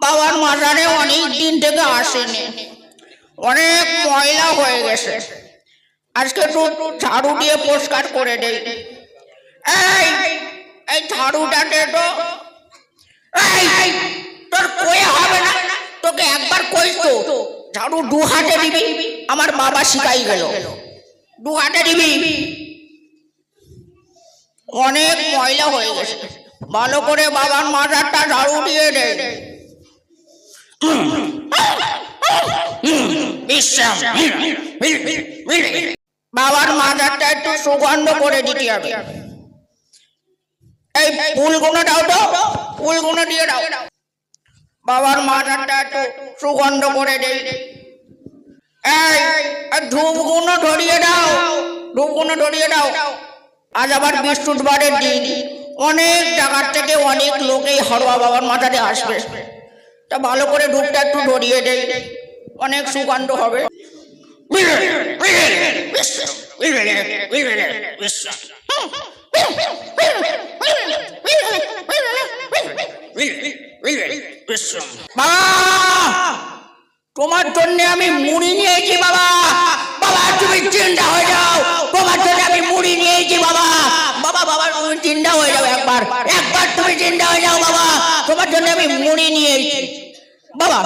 বাবার মাজারে অনেক দিন থেকে আসেনি। অনেক ময়লা হয়ে গেছে। আজকে তো ঝাড়ু দিয়ে পরিষ্কার করে দেই। এই এই ঝাড়ুটাকে তো। এই, তোর কয়ে হবে না? তোকে একবার কই তো, ঝাড়ু দু হাতে দিবি, আমার বাবা শিখাই গেল। দু হাতে দিবি। অনেক ময়লা হয়ে গেছে। ভালো করে বাবার মাজারটা ঝাড়ু দিয়ে দে। বাবার মাজারটা একটু সুগন্ধ করে দিতে হবে। এই ফুলগুলো দাও তো, ফুলগুলো দিয়ে দাও। বাবার মাজারটা একটু সুগন্ধ করে দেই এই ধূপগুলো ধরিয়ে দাও, ধূপগুলো ধরিয়ে দাও। আজ আবার বৃহস্পতিবারের দিন। অনেক জায়গার থেকে অনেক লোক এই হরবা বাবার মাজারে আসবে। তা ভালো করে ডুবটা একটু ধরিয়ে দেই। অনেক সুগন্ধ হবে। বাবা তোমার জন্য আমি মুড়ি নিয়েছি বাবা। বাবা, তুমি চিন্তা হয়ে যাও। তোমার জন্য আমি মুড়ি নিয়েছি বাবা। বাবা বাবা, তুমি চিন্তা হয়ে যাও একবার। একবার তুমি চিন্তা হয়ে যাও বাবা। তোমার জন্য আমি মুড়ি নিয়েছি। বাবা,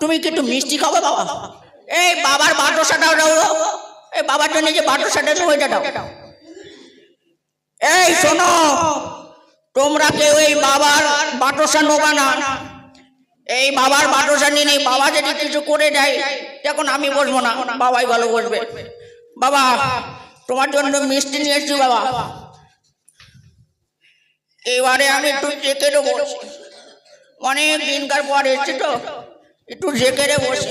তুমি কি একটু মিষ্টি খাব বাবা? এই বাবার বাটোসাটাও দাও। এই বাবার জন্য যে বাটোসাটা ওইটা দাও। এই শোনো, তোমরা কেউ এই বাবার বাটোসা নোবা না। এই বাবার বাটোসা নিয়ে নেই, বাবা যদি কিছু করে দেয় তখন আমি বসবো না, বাবাই ভালো বসবে। বাবা, তোমার জন্য মিষ্টি নিয়ে বাবা। এবারে আমি একটু জেকে দেবো অনেক দিনকার পর এসছি তো, একটু জেকে রে বসি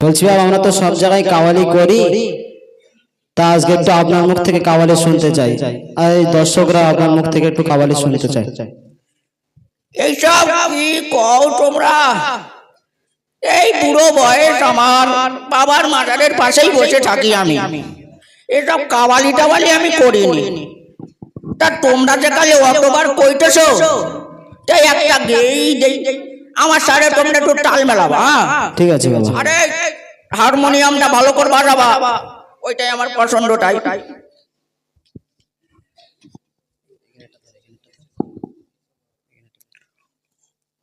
বলছি, বাবা, আমরা তো সব জায়গায় কাওয়ালি করি। তা আজকে একটু আপনার মুখ থেকে কাওয়ালি শুনতে চাই। আর এই দর্শকরা আপনার মুখ থেকে একটু কাওয়ালি শুনতে চাই এইসব কি কও তোমরা? এই বুড়ো বয়স আমার বাবার মাজারের পাশেই বসে থাকি আমি। এসব কাওয়ালি টাওয়ালি আমি করিনি। তা তোমরা যে কালে অতবার কইতেছো তাই একটা গেই দেই। আমার সারে তোমরা একটু তাল মেলাবা হ্যাঁ? ঠিক আছে আরে হারমোনিয়ামটা ভালো করে বাজাবা ওইটাই আমার পছন্দটাই।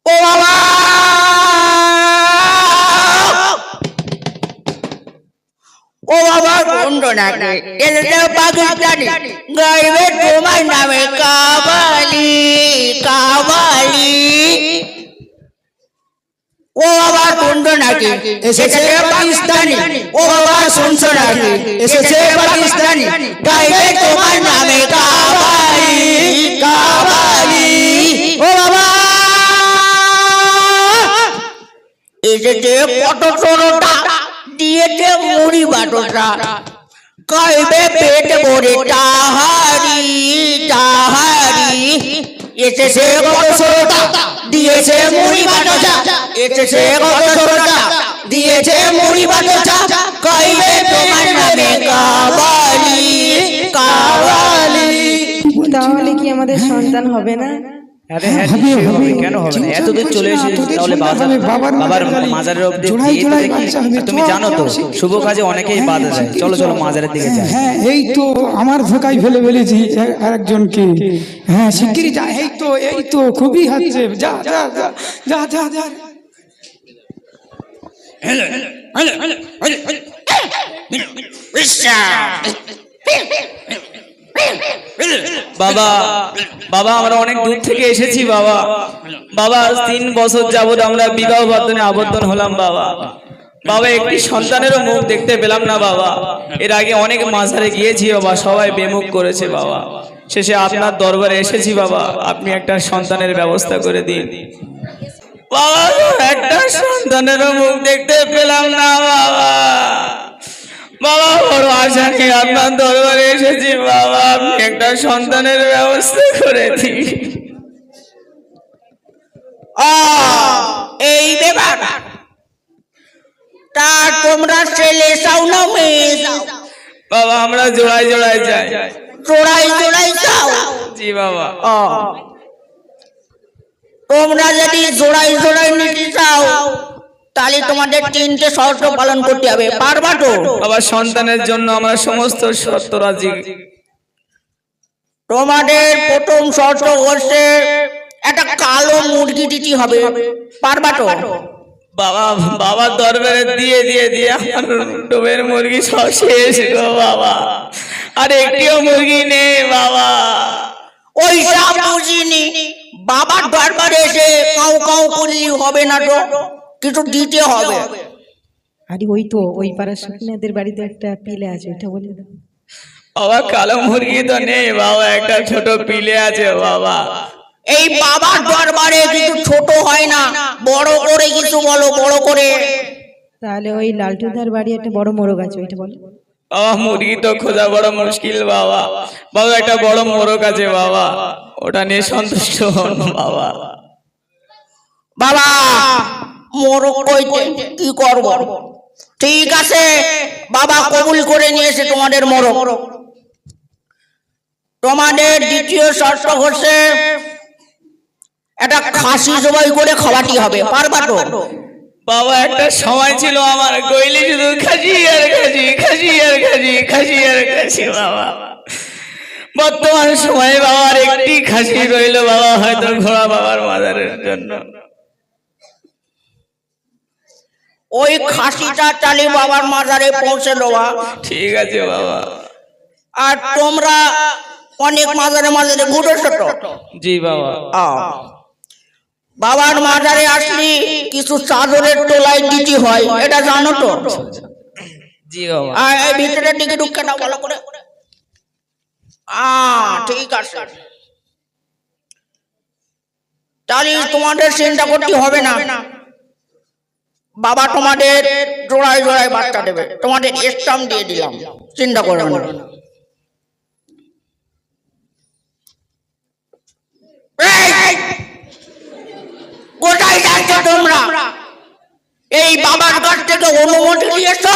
ও বাবা! ও বাবা বন্ধ নাকি? এটা পাকিস্তানি গাইবে তোমার নামে কাবালি কাবালি ও বাবা শুনছো নাকি এসেছে পাকিস্তানি ও বাবা শুনছো নাকি এসেছে পাকিস্তানি গাইবে তোমার নামে কাবালি কাবালি ও বাবা এসেছে কত ছোটটা দিয়েছে মুড়ি কইবে পেট ভরে তাহারি তাহারি। এসেছে কত ছোটটা দিয়েছে মুড়ি বাটোটা। এসেছে কত ছোটটা দিয়েছে মুড়ি বাটোটা। কইবে তোমার নামে কাবালি কাবালি। তাহলে কি আমাদের সন্তান হবে না? আরে হ্যাঁ নিশ্চয়ই হবে কেন হবে না এতদূর চলে এসেছি তাহলে বাবার মাজারের তুমি জানো তো শুভ কাজে অনেকেই বাধা দেয় চলো চলো মাজারের দিকে যাই হ্যাঁ এই তো আমার ধোকায় ফেলে ফেলেছি আরেকজনকে হ্যাঁ শিগগিরই যা এই তো এই তো খুবই হচ্ছে যা যা যা যা যা যা বাবা বাবা, আমরা অনেক দূর থেকে এসেছি, বাবা। বাবা তিন বছর যাবত আমরা বিবাহ বন্ধনে আবদ্ধন হলাম, বাবা। বাবা, একটি সন্তানেরও মুখ দেখতে পেলাম না, বাবা। এর আগে অনেক মাঝারে গিয়েছি, বাবা, সবাই বেমুখ করেছে, বাবা। শেষে আপনার দরবারে এসেছি, বাবা। আপনি একটা সন্তানের ব্যবস্থা করে দিন। বাবা, একটা সন্তানেরও মুখ দেখতে পেলাম না, বাবা। বাবা সন্তানের ব্যবস্থা করে তোমরা ছেলে না মেয়ে বাবা আমরা জোড়াই জোড়াই যাই। জোড়াই জোড়াই চাও জি বাবা। তোমরা যদি জোড়াই জোড়াই নিতে চাও তাহলে তোমাদের তিনটে শর্ত পালন করতে হবে। পারবা তো? বাবা সন্তানের জন্য আমরা সমস্ত শর্ত রাজি। তোমাদের প্রথম শর্ত হচ্ছে একটা কালো মুরগি দিতে হবে। পারবা তো? বাবা বাবার দরবারে দিয়ে দিয়ে দিয়ে আমার ডোবের মুরগি সব শেষ গো বাবা। আর একটিও মুরগি নেই বাবা। ওই সব বুঝিনি বাবার দরবারে এসে কাউ কাউ করলি হবে না তো? কিছু দিতে হবে। আরে ওই তো ওই পাড়ার স্বপ্নাদের বাড়িতে একটা পিলে আছে ওইটা বলে দাও। বাবা কালো মুরগি তো নেই বাবা একটা ছোট পিলে আছে বাবা। এই বাবার দরবারে কিছু ছোট হয় না বড় করে কিছু বলো বড় করে। তাহলে ওই লালটুদার বাড়ি একটা বড় মোরগ আছে ওইটা বলে। বাবা মুরগি তো খোঁজা বড় মুশকিল বাবা। বাবা একটা বড় মোরগ আছে বাবা। ওটা নিয়ে সন্তুষ্ট হন বাবা। বাবা মোরগ কইতে কি করব? ঠিক আছে বাবা কবুল করে নিয়েছে তোমাদের মোরগ তোমাদের দ্বিতীয় শর্ত হচ্ছে একটা খাসি জবাই করে খাওয়াটি হবে। পারবা তো? বাবা একটা সময় ছিল আমার। গইলে শুধু খাসি আর খাসি খাসি আর খাসি খাসি আর খাসি বাবা। বর্তমান সময়ে বাবার একটি খাসি রইল বাবা হয়তো ঘোড়া বাবার মাজারের জন্য। ওই খাসিটা চালি বাবার মাজারে পৌঁছে দেওয়া। ঠিক আছে বাবা। আর তোমরা অনেক মাজারে মাজারে ঘুরেছো তো জি বাবা। বাবার মাজারে আসলি কিছু চাদরের তোলায় দিতে হয় এটা জানো তো? জি বাবা। আর এই ভিতরে দিকে ঢুকে নাও ভালো করে। আহ ঠিক আছে। তাহলে তোমাদের চিন্তা করতে হবে না। বাবা তোমাদের জোড়ায় জোড়ায় বাচ্চা দেবে। তোমাদের স্টাম্প দিয়ে দিলাম। চিন্তা করো না। কোথায় যাচ্ছ এই বাবার কাছ থেকে অনুমতি নিয়েছো?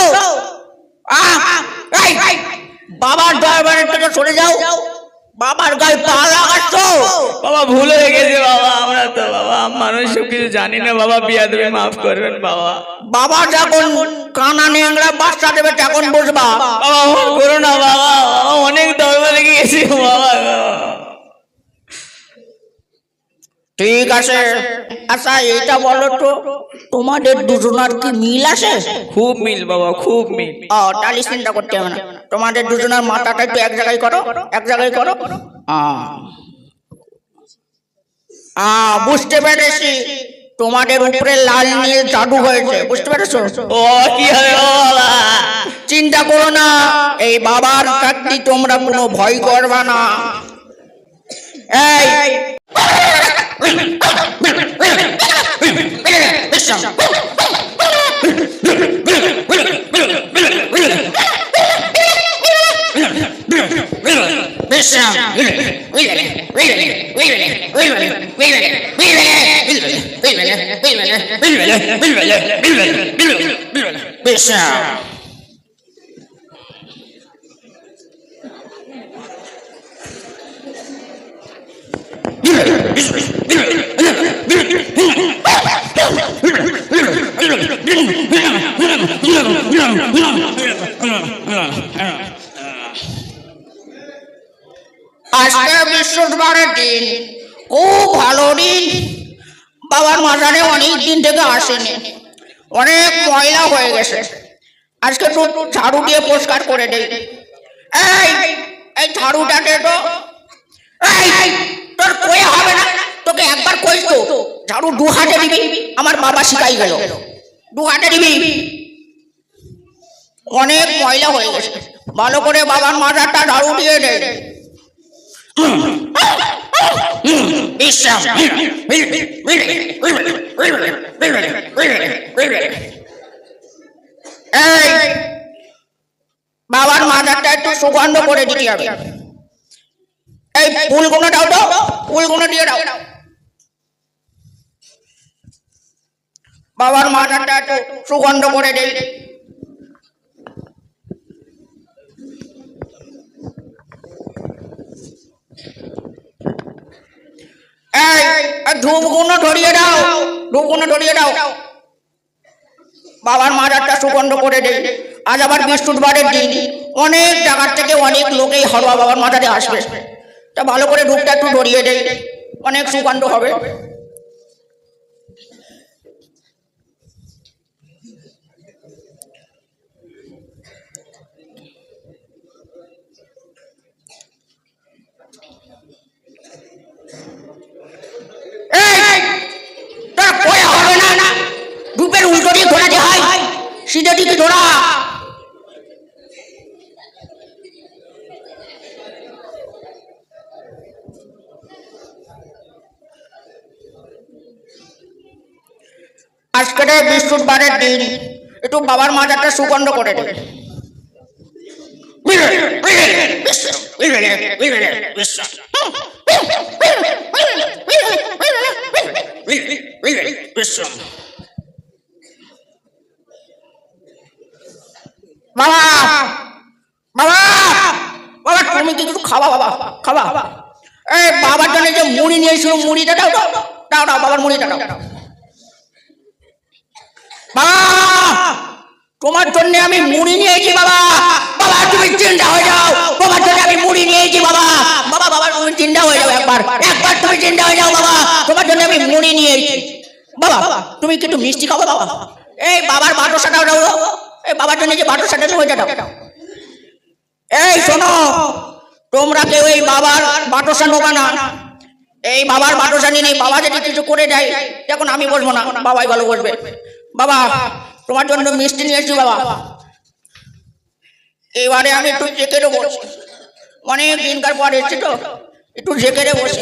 বাবার দরবারের থেকে সরে যাও। বাবার গায়ে পা লাগাচ্ছ বাবা ভুল হয়ে গেছে বাবা আমরা তো বাবা মানুষ সব কিছু জানি না বাবা বিয়া দেবে মাফ করবেন বাবা। বাবা যখন কানা নেংরা বাচ্চা দেবে তখন বসবা বাবা করো না বাবা বাবা অনেক দরবারে গিয়েছি বাবা ঠিক আছে। আচ্ছা এটা বলো তো তোমাদের দুজনার কি মিল আছে? খুব মিল বাবা খুব মিল। ও তাহলে চিন্তা করতে হবে না। তোমাদের দুজনের মাথাটা একটু এক জায়গায় করো এক জায়গায় করো বুঝতে পেরেছি তোমাদের উপরে লাল নীল জাদু হয়েছে বুঝতে পেরেছ ও কি চিন্তা করো না এই বাবার চাকরি তোমরা কোনো ভয় করবা না এই sound. This sound. Yeah, আজকে বৃহস্পতিবারের দিন খুব ভালো দিন। বাবার মাজারে অনেক দিন থেকে আসেনি। অনেক ময়লা হয়ে গেছে। আজকে তো ঝাড়ু দিয়ে পরিষ্কার করে দেই। এই এই ঝাড়ুটাকে তো। এই, তোর কয়ে হবে না? তোকে একবার কই তো। ঝাড়ু দু হাতে দিবি, আমার বাবা শিখাই গেল। দু হাতে দিবি। অনেক ময়লা হয়ে গেছে। ভালো করে বাবার মাজারটা ঝাড়ু দিয়ে বাবার মাথাটা একটু সুগন্ধ করে দিতে হবে। এই ফুলগুলো দাও তো ফুলগুলো দিয়ে দাও। বাবার মাথাটা একটু সুগন্ধ করে দেই আর ধূপগুলো ধরিয়ে দাও ধূপগুলো ধরিয়ে দাও। বাবার মাজারটা সুগন্ধ করে দেই আজ আবার বৃহস্পতিবারের দিন। অনেক জায়গার থেকে অনেক লোকেই হরবা বাবার মাজারে আসবে। তা ভালো করে ধূপটা একটু ধরিয়ে দেই অনেক সুগন্ধ হবে। সিধে দিকে ধরা আজকে বৃহস্পতিবারের দিন একটু বাবার মাজারটা সুগন্ধ করে দে। বাবা বাবা বাবা তুমি কি কিছু খাওয়া বাবা খাওয়া এই বাবার জন্য যে মুড়ি মুড়িটা দাও দাও দাও দাও, বাবার মুড়িটা দাও। বাবা, তোমার জন্য আমি মুড়ি নিয়েছি, বাবা। বাবা, তুমি চিন্তা হয়ে যাও। তোমার জন্য আমি মুড়ি নিয়েছি, বাবা। বাবা বাবা, তুমি চিন্তা হয়ে যাও একবার। একবার তুমি চিন্তা হয়ে যাও, বাবা। তোমার জন্য আমি মুড়ি নিয়েছি। বাবা, তুমি কি একটু মিষ্টি খাব বাবা। এই বাবার বাটোসাটাও দাও এই বাবার জন্য যে বাটোসাটা তুমি ওইটা দাও। এই শোনো, তোমরা কেউ এই বাবার বাটোসা নোবা না। এই বাবার বাটোসা নিয়ে নেই বাবা যদি কিছু করে দেয় এখন আমি বসবো না বাবাই ভালো বসবে বাবা তোমার জন্য মিষ্টি নিয়ে এসছি বাবা এবারে আমি একটু জেকেরে বসি অনেক দিনকার পর এসছি তো একটু জেকেরে বসি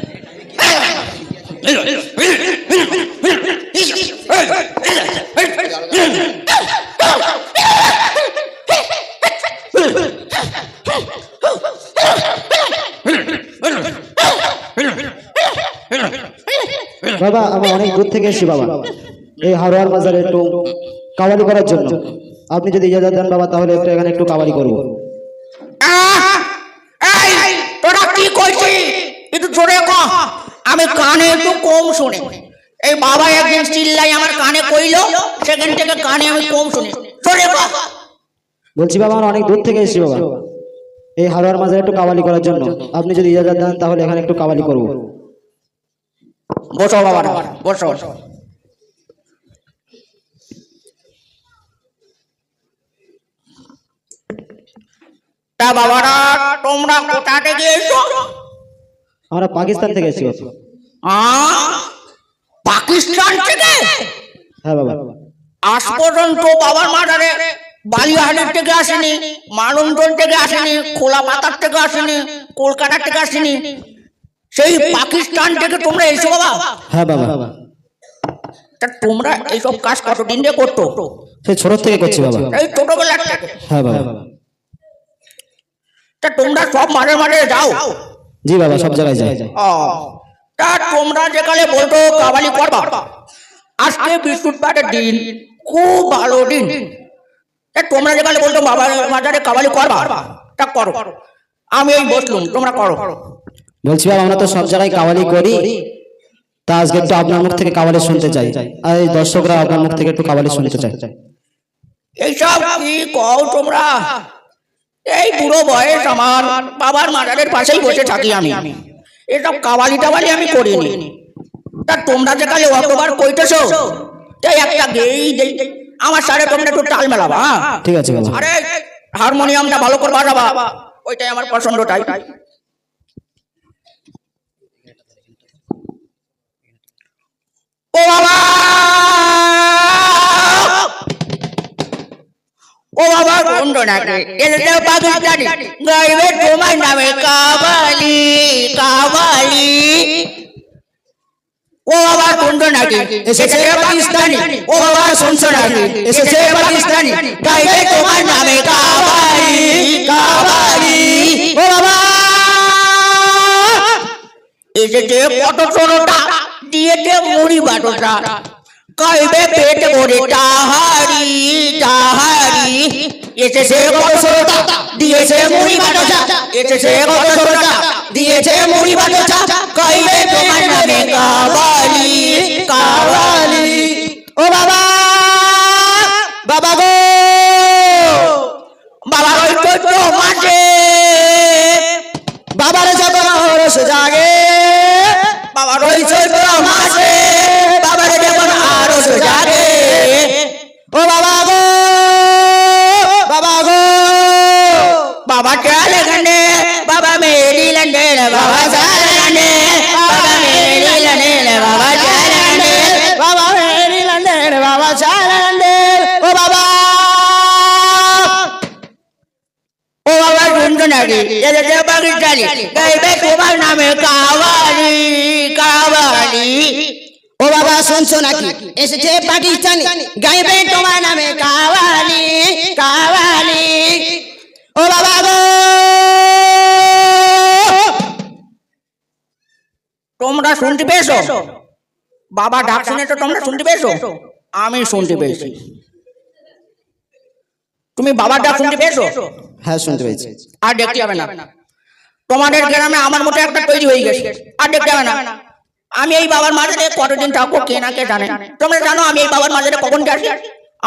বাবা আমি অনেক দূর থেকে এসেছি বাবা। এই হারোয়ার বাজারে একটু কাওয়ালি করার জন্য। আপনি যদি ইজাজত দেন বাবা তাহলে একটু এখানে একটু কাওয়ালি করব। তোরা কি করছিস? একটু জোরে ক। আমি কানে একটু কম শুনে। এই বাবা একদিন চিল্লাই আমার কানে কইলো সেখান থেকে কানে আমি কম শুনি। জোরে বলছি বাবা আমরা অনেক দূর থেকে এসেছি বাবা। এই হারোয়ার বাজারে একটু কাওয়ালি করার জন্য। আপনি যদি ইজাজত দেন তাহলে এখানে একটু কাওয়ালি করব। বসো বাবা বসো তা বাবারা তোমরা কোথা থেকে এসো? আমরা পাকিস্তান থেকে এসেছি পাকিস্তান থেকে? হ্যাঁ বাবা। আজ পর্যন্ত বাবার মাজারে বালিয়াহাটের থেকে আসেনি মালঞ্চল থেকে আসেনি খোলা পাতার থেকে আসেনি কলকাতার থেকে আসেনি। সেই পাকিস্তান থেকে তোমরা এসো বাবা। হ্যাঁ বাবা। তা তোমরা এইসব কাজ কতদিন দিয়ে করতো সে ছোট থেকে করছি বাবা। এই ছোটবেলার থেকে। হ্যাঁ বাবা। তা তোমরা সব মাঝে মাঝে যাও। জি বাবা সব জায়গায় যাই ও, তা তোমরা যেখানে বলতো কাবালি করবা আজকে বৃহস্পতিবারের দিন। খুব ভালো দিন। তা তোমরা যেখানে বলতো বাবা বাজারে কাবালি করবা তা করো। আমি এই বসলুম। তোমরা করো। বলছি বাবা আমরা তো সব জায়গায় কাওয়ালি করি। তা আজকে একটু আপনার মুখ থেকে কাওয়ালি শুনতে চাই। আর এই দর্শকরা আপনার মুখ থেকে একটু কাওয়ালি শুনতে চাই এইসব কি কও তোমরা? এই বুড়ো বয়স আমার বাবার মাজারের পাশেই বসে থাকি আমি। এসব কাওয়ালি টাবালি আমি করিনি। তা তোমরা যেখানে অতবার কইতেছো তাই একটা গেই দেই আমার সাথে তোমরা একটু তাল মেলাবা হ্যাঁ? ঠিক আছে আরে হারমোনিয়ামটা ভালো করে বাজাবা ওইটাই আমার পছন্দটাই। ও বাবা! ও বাবা বন্ধ নাকি এটা পাকিস্তানি গাইবে তোমার নামে কাবালি কাবালি। ও বাবা শুনছো নাকি এসেছে পাকিস্তানি। ও বাবা, শুনছো নাকি? এসেছে পাকিস্তানি। গাইবে তোমার নামে কাবালি কাবালি। ও বাবা! এসেছে কত ছোটটা দিয়েছে মুড়ি বাটোটা? কইবে পেট ভরে তাহারি তাহারি। এসেছে দিয়েছে মুড়ি বাটোটা এসেছে দিয়েছে মুড়ি বাটোটা কইবে তোমার নামে কাবালি কাবালি। ও বাবা বাবা গো। বাবা মাসে বাবার যখন রস জাগে। ও বাবা গো বাবা গো বাবা চাল গন্ডে বাবা মেরি লন্ডে বাবা চাল গন্ডে বাবা মেরি লন্ডে বাবা চাল গন্ডে বাবা মেরি লন্ডে বাবা চাল গন্ডে ও বাবা ও বাবা শুনছো নাকি এসেছে পাকিস্তানি। গাইবে তোমার নামে কাওয়ালি কাওয়ালি। ও বাবা গো! তোমরা শুনতে পেয়েছ? বাবা ডাক শুনে তো তোমরা শুনতে পেয়েছ? আমি শুনতে পেয়েছি। তুমি বাবার ডাক শুনতে পেয়েছ? হ্যাঁ শুনতে পেয়েছি। আর দেখতে হবে না। তোমাদের গ্রামে আমার মতো একটা তৈরি হয়ে গেছে। আর দেখতে হবে না। আমি এই বাবার মাঝে কতদিন থাকব কে না কে জানে। তোমরা জানো আমি এই বাবার মাঝে কখন আসি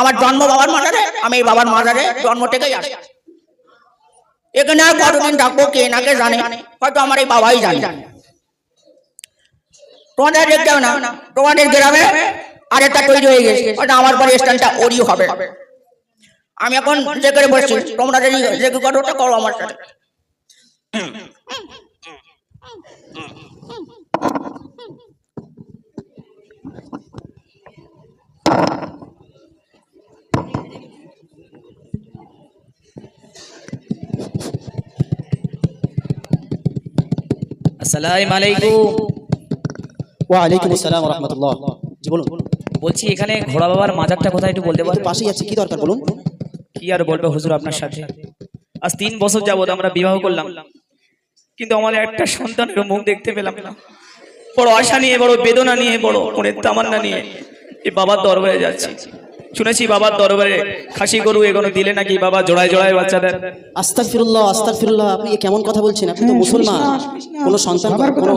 আমার জন্ম বাবার মাঝারে আমি এই বাবার মাঝারে জন্ম থেকেই আসি। এখানে আর কতদিন থাকব কে না কে জানে, হয়তো আমার এই বাবাই জানে। তোমাদের দেখতে হবে না, তোমাদের গ্রামে আরেকটা তৈরি হয়ে গেছে, হয়তো আমার পরে স্ট্যান্ডটা ওরই হবে। আমি এখন যে করে বসছি, তোমরা যে করো, ওটা করো আমার সাথে। আসসালামু আলাইকুম। ওয়ালাইকুম আসসালাম রহমতুল্লাহ। জি বলুন। বলছি এখানে ঘোড়া বাবার মাজারটা কোথায় একটু বলতে পারবেন পাশেই আছে কি দরকার বলুন? কি আর বলবে হুজুর আপনার সাথে? আজ তিন বছর যাবত আমরা বিবাহ করলাম। কিন্তু আমার একটা সন্তানের মুখ দেখতে পেলাম না। বড় আশা নিয়ে বড় বেদনা নিয়ে বড় মনের তামান্না নিয়ে। এই বাবার দরবারে যাচ্ছি। শুনেছি বাবার দরবারে খাসি গরু এগুলো দিলে নাকি বাবা জোড়ায় জোড়ায় বাচ্চাদের। আস্তাক ফিরুল্লাহ আস্তাক ফিরুল্লাহ আপনি কেমন কথা বলছেন? আপনি তো মুসলমান। কোনো সন্তান কোনো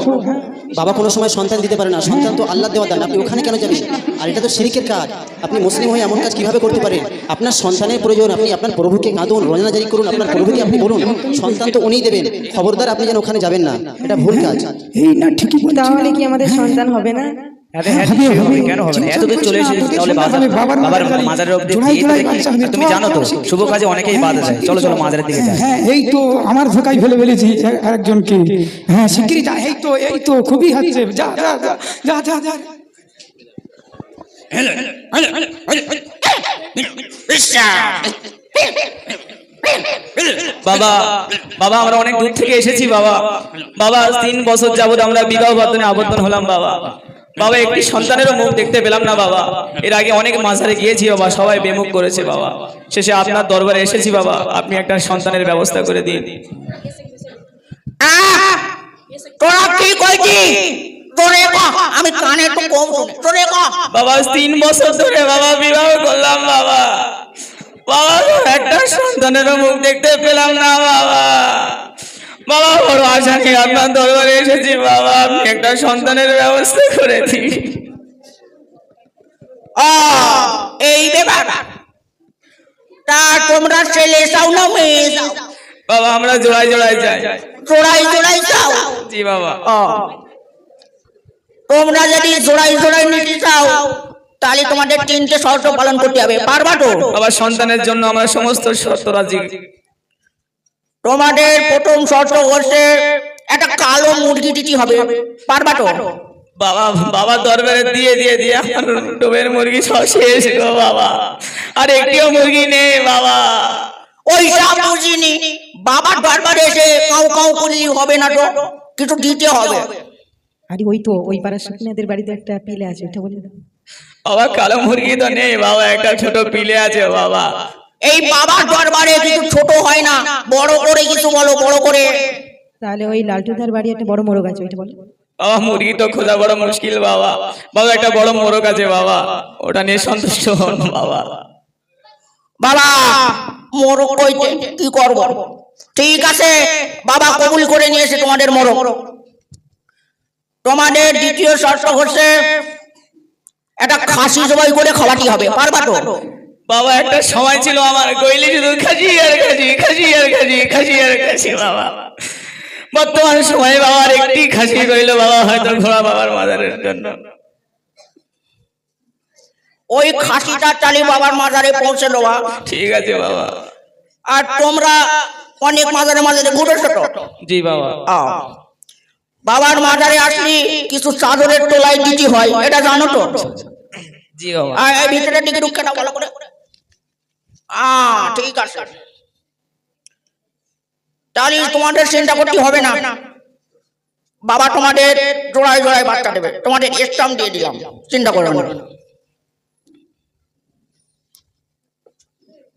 বাবা কোনো সময় সন্তান দিতে পারে না। সন্তান তো আল্লাহ দেওয়া দেন। আপনি ওখানে কেন যাবেন? আর এটা তো শিরিকের কাজ। আপনি মুসলিম হয়ে এমন কাজ কীভাবে করতে পারেন? আপনার সন্তানের প্রয়োজন। আপনি আপনার প্রভুকে কাঁদুন রোজানা জারি করুন আপনার প্রভুকে আপনি বলুন। সন্তান তো উনিই দেবেন। খবরদার আপনি যেন ওখানে যাবেন না। এটা ভুল কাজ। এই না ঠিকই তাহলে কি আমাদের সন্তান হবে না? আরে হ্যাঁ কেন হবে না? চলে তাহলে বাবার মাজারের অব্দি তুমি জানো তো শুভ কাজে অনেকেই বাধা দেয়। চলো চলো মাজারের দিকে যাই। হ্যাঁ এই তো আমার ধোকায় ফেলে ফেলেছি আরেকজনকে। হ্যাঁ শিগগিরই যা এই তো এই তো খুবই হচ্ছে। যা যা যা যা যা যা। বাবা বাবা আমরা অনেক দূর থেকে এসেছি বাবা। বাবা তিন বছর যাবত আমরা বিবাহ বন্ধনে আবদ্ধন হলাম বাবা। বাবা একটি সন্তানেরও মুখ দেখতে পেলাম না বাবা। এর আগে অনেক মাঝারে গিয়েছি বাবা সবাই বেমুখ করেছে বাবা। শেষে আপনার দরবারে এসেছি বাবা আপনি একটা সন্তানের ব্যবস্থা করে দিন। আহ! তোরা কি কইছি তোরে আমি কানে তো কম তোরে বাবা তিন বছর ধরে বাবা বিবাহ করলাম বাবা। বাবা একটা সন্তানেরও মুখ দেখতে পেলাম না বাবা। বাবা বড় আশা নিয়ে আপনার দরবারে এসেছি? বাবা আপনি একটা সন্তানের ব্যবস্থা করে দিন এই ব্যাপার তা তোমরা ছেলে চাও না মেয়ে চাও? বাবা আমরা জোড়ায় জোড়ায় যাই। জোড়াই জোড়াই চাও? জি বাবা। তোমরা যদি জোড়াই জোড়াই নিতে চাও তাহলে তোমাদের তিনটে শর্ত পালন করতে হবে। পারবা তো? বাবা সন্তানের জন্য আমরা সমস্ত শর্ত রাজি। তোমাদের প্রথম শর্ত হচ্ছে একটা কালো মুরগি দিতে হবে। পারবা তো? বাবা বাবা দরবারে দিয়ে দিয়ে দিয়ে আমার ডোবের মুরগি সব শেষ গো বাবা। আর একটিও মুরগি নেই বাবা। ওইসব বুঝিনি। বাবার দরবারে এসে কাউ কাউ করলে হবে না তো? কিছু দিতে হবে। আরে ওই তো ওই পাড়ার শুকনাদের বাড়িতে একটা পিলে আছে ওইটা বলে দাও। বাবা কালো মুরগি তো নেই বাবা একটা ছোট পিলে আছে বাবা। এই বাবার দরবারে কিছু ছোট হয় না বড় করে কিছু বলো বড় করে। তাহলে ওই লালটুদার বাড়ি একটা বড় মোরগ আছে ওইটা বলো। বাবা মুরগি তো খোঁজা বড় মুশকিল বাবা। বাবা একটা বড় মোরগ আছে বাবা। ওটা নিয়ে সন্তুষ্ট হন বাবা। বাবা মোরগ কইতে কি করব? ঠিক আছে বাবা কবুল করে নিয়েছে তোমাদের মোরগ। তোমাদের দ্বিতীয় শর্ত হচ্ছে একটা খাসি জবাই করে খাওয়াতে হবে পারবা তো? বাবা একটা সময় ছিল আমার কইলে শুধু খাসি আর খাসি খাসি আর খাসি খাসি আর খাসি বাবা। বর্তমান সময়ে বাবার একটি খাসি কইলো বাবা হয়তো ঘোড়া বাবার মাদারের জন্য। ওই খাসিটা চালি বাবার মাজারে পৌঁছে দেওয়া। ঠিক আছে বাবা। আর তোমরা অনেক মাজারে মাজারে ঘুরেছো তো জি বাবা। বাবার মাজারে আসলি কিছু চাদরের তোলায় দিতে হয় এটা জানো তো? জি বাবা। আর এই ভিতরের দিকে ঢুকে দাও ভালো করে। ঠিক আছে। তাহলে তোমাদের চিন্তা করতে হবে না। বাবা তোমাদের জোড়ায় জোড়ায় বাচ্চা দেবে। তোমাদের স্টাম্প দিয়ে দিলাম। চিন্তা করো না।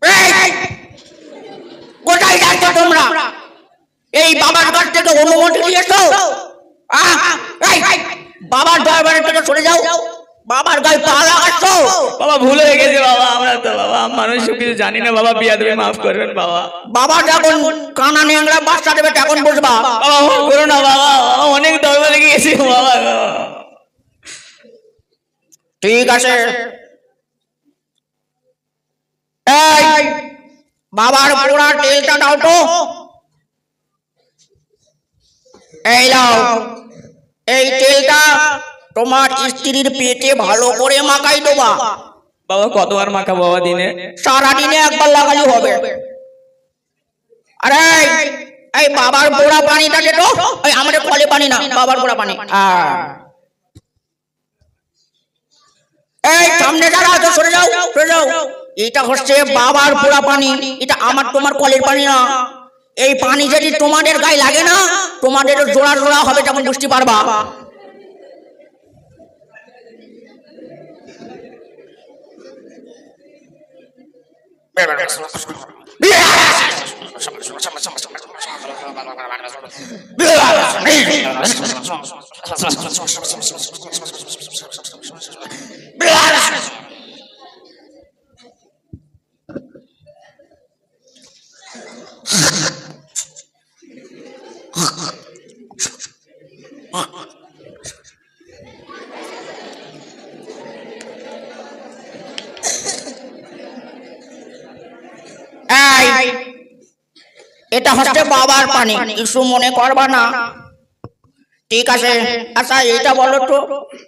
এই! কোথায় যাচ্ছ তোমরা? এই বাবার কাছ থেকে অনুমতি নিয়েছো! বাবার দরবারের থেকে সরে যাও। বাবার গায়ে পা লাগাচ্ছ? বাবা ভুল হয়ে গেছে বাবা আমরা তো বাবা মানুষ কিছু জানি না বাবা বিয়া দেবে মাফ করবেন বাবা। বাবা যখন কানা নেংরা বাচ্চা দেবে তখন বুঝবা। বাবা করো না বাবা বাবা অনেক দরবারে গিয়েছি বাবা। ঠিক আছে। এই বাবার পুরা তেলটা দাও তো। এই দাও। এই তেলটা তোমার স্ত্রীর পেটে ভালো করে মাখাই দেবা। বাবা কতবার মাখা বাবা দিনে? সারাদিনে একবার লাগালে হবে। আরে এই বাবার পোড়া পানিটা দে তো। ওই আমাদের কলে পানি না বাবার পোড়া পানি। এই সামনে যারা আছে সরে যাও সরে যাও। এটা হচ্ছে বাবার পোড়া পানি এটা আমার তোমার কলের পানি না। এই পানি যদি তোমাদের গায়ে লাগে না তোমাদের জোড়া জোড়া হবে তখন বুঝতে পারবা। Ha ha ha. এটা হচ্ছে বাবার পানি। কিছু মনে করবা না। ঠিক আছে? আচ্ছা এটা বলো তো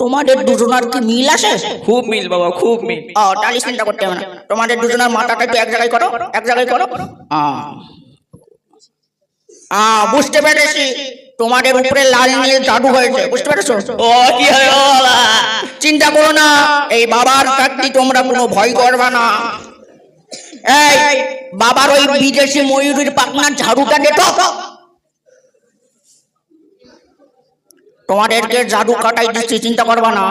তোমাদের দুজনার কি মিল আছে? খুব মিল বাবা খুব মিল। ও তাহলে চিন্তা করতে হবে না। তোমাদের দুজনের মাথাটা একটু এক জায়গায় করো এক জায়গায় করো। বুঝতে পেরেছি। তোমাদের উপরে লাল নীল জাদু হয়েছে বুঝতে পেরেছ? ও কি চিন্তা করো না এই বাবার চাকরি তোমরা কোনো ভয় করবা না। এই বাবার ওই বিদেশি ময়ূরের পাখনার ঝাড়ুটা দে তো তোমাদেরকে জাদু কাটাই দিচ্ছি চিন্তা করবা না।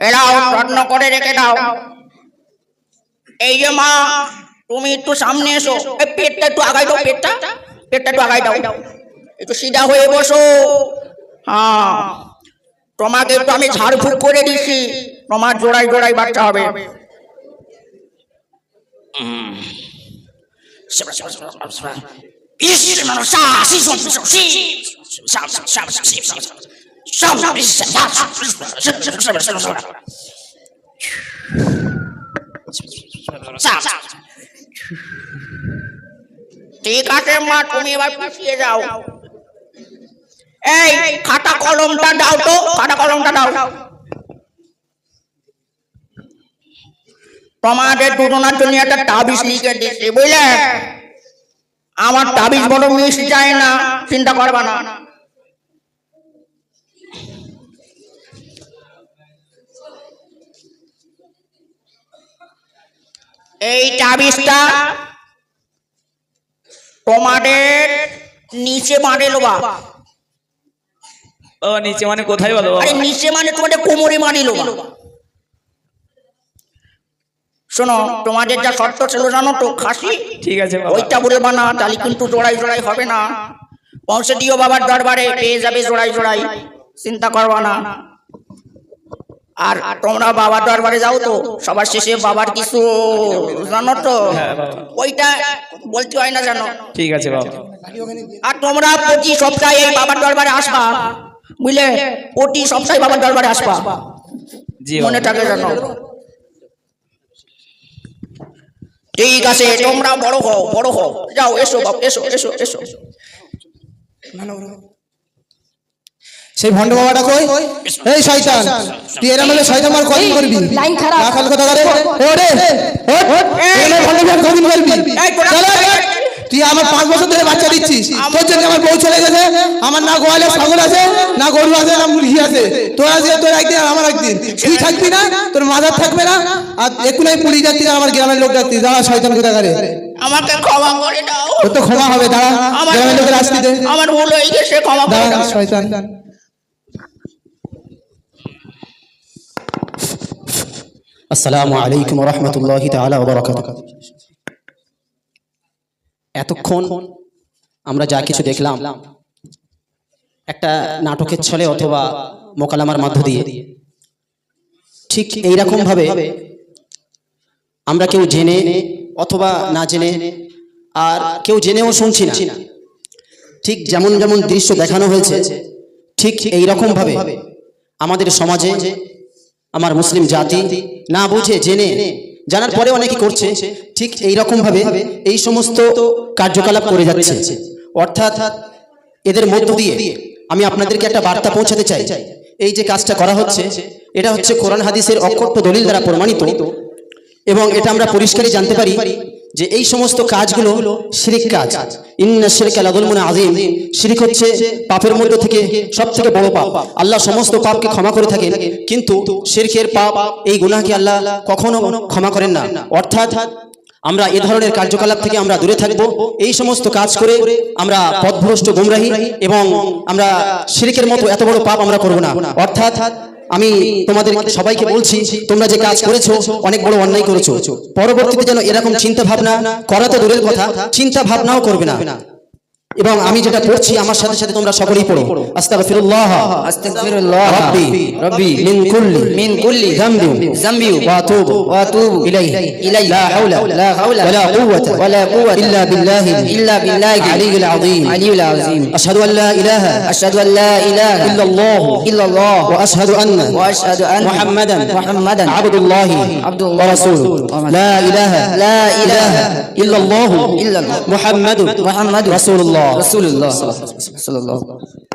এরাও যত্ন করে রেখে দাও। এই যে মা তুমি একটু সামনে এসো। পেটটা একটু আগাই দাও, পেটটা। পেটটা একটু আগাই দাও। একটু সিধা হয়ে বসো। হ্যাঁ। তোমাকে একটু আমি ঝাড়ফুঁক করে দিচ্ছি তোমার জোড়াই জোড়াই বাচ্চা হবে। ঠিক আছে, মা, তুমি এবার পিছিয়ে যাও। এই, খাতা কলমটা দাও তো, খাতা কলমটা দাও। তোমাদের দুজনার জন্য একটা তাবিজ লিখে দিচ্ছি, বুঝলে? আমার তাবিজ বড় মিস যায় না, চিন্তা করবা না। এই তাবিজটা তোমাদের নিচে মারে লোবা। ও নিচে মানে কোথায় বলো আরে নিচে মানে তোমাদের কোমরে মারি লোবা। শোনো তোমাদের যা শর্ত ছিল জানো তো খাসি? ঠিক আছে ওইটা বলবা না তাহলে কিন্তু জোড়াই জোড়াই হবে না। পৌঁছে দিও বাবার দরবারে পেয়ে যাবে জোড়াই জোড়াই। চিন্তা করবা না। আর তোমরা বাবার দরবারে যাও তো সবার শেষে বাবার কিছু জানো তো? ওইটা বলতে হয় না জানো ঠিক আছে বাবা। আর তোমরা প্রতি সপ্তাহে এই বাবার দরবারে আসবা বুঝলে? প্রতি সপ্তাহে বাবার দরবারে আসবা। জি মনে থাকে জানো ঠিক আছে তোমরা বড় হও বড় হও। যাও এসো বাপ এসো এসো এসো। সেই ভণ্ড বাবাটা কই? এই শয়তান তুই এরম হলে শয়তান মার কদিন করবি? লাইন খারাপ। রাখাল কথা করে ওরে এরম ভণ্ড বাবার কদিন করবি? চলো, তুই আমার পাঁচ বছর ধরে বাচ্চা দিচ্ছিস। তোর জন্য আমার বউ চলে গেছে। আমার না গোয়ালে ছাগল আছে না গরু আছে না মুরগি আছে। তোর আছে তোর একদিন আমার একদিন। তুই থাকবি না তোর মাথার থাকবে না। আর একটু নাই পুলিশ যাচ্ছিস আমার গ্রামের লোক যাচ্ছিস দাঁড়া শয়তান কোথা করে আমাকে ক্ষমা করে দাও। তো ক্ষমা হবে দাঁড়া। আমার গ্রামের লোকের আসতে আমার ভুল হয়ে গেছে ক্ষমা করে দাও। শয়তান। আসসালামু আলাইকুম রহমতুল্লাহি এতক্ষণ আমরা যা কিছু দেখলাম, একটা নাটকের ছলে অথবা মোকালামার মধ্য দিয়ে, ঠিক এইরকম ভাবে আমরা কেউ জেনে অথবা না জেনে আর কেউ জেনেও শুনছি না। ঠিক যেমন যেমন দৃশ্য দেখানো হয়েছে, ঠিক এই রকম ভাবে আমাদের সমাজে আমার মুসলিম জাতি না বুঝে, জেনে, জানার পরে অনেকে করছে। ঠিক এই ভাবে এই সমস্ত কার্যকলাপ করে যাচ্ছে। অর্থাৎ এদের মধ্য দিয়ে আমি আপনাদেরকে একটা বার্তা পৌঁছাতে চাই। এই যে কাজটা করা হচ্ছে, এটা হচ্ছে কোরআন হাদিসের অক্ষট্ট দলিল দ্বারা প্রমাণিত এবং এটা আমরা পরিষ্কারই জানতে পারি যে এই সমস্ত কাজগুলো শিরিক কাজ। ইন্না শিরকা লাযুলমুন আযীম। শিরিক হচ্ছে পাপের মধ্যে থেকে সবথেকে বড় পাপ। আল্লাহ সমস্ত পাপকে ক্ষমা করে থাকেন। কিন্তু শিরকের পাপ এই গুনাহকে আল্লাহ কখনো ক্ষমা করেন না। অর্থাৎ আমরা এ ধরনের কার্যকলাপ থেকে আমরা দূরে থাকব। এই সমস্ত কাজ করে আমরা পথভ্রষ্ট গুমরাহী এবং আমরা শিরিকের মতো এত বড় পাপ আমরা করব না। অর্থাৎ আমি তোমাদের সবাইকে বলছি তোমরা যে কাজ করেছ অনেক বড় অন্যায় করেছ। পরবর্তীতে যেন এরকম চিন্তা ভাবনা করা তো দূরের কথা চিন্তা ভাবনাও করবে না। এবং আমি যেটা পড়ছি আমার সাথে সাথে তোমরা সকলেই পড়ো আস্তাগফিরুল্লাহ আস্তাগফিরুল্লাহ রাব্বি রব্বি মিন কুল্লি মিন কুল্লি যামবি যামবি ওয়া আতুবু ওয়া আতুবু ইলাইহি ইলাইহি লা হাওলা লা হাওলা ওয়ালা কুওয়াতা ওয়ালা কুওয়াতা ইল্লা বিল্লাহি ইল্লা বিল্লাহি আলিয়্যিল আযীম আলিয়্যিল আযীম আশহাদু আন লা ইলাহা আশহাদু আল লা ইলাহা ইল্লাল্লাহ ইল্লাল্লাহ ওয়া আশহাদু আন্না ওয়া আশহাদু আন্না মুহাম্মাদান মুহাম্মাদান আবদুল্লাহ আবদুল্লাহ ওয়া রাসূলুহু লা ইলাহা লা ইলাহা ইল্লাল্লাহ ইল্লাল্লাহ মুহাম্মাদুন মুহাম্মাদুর রাসূলুল্লাহ الله. رسول الله. صلى الله عليه وسلم.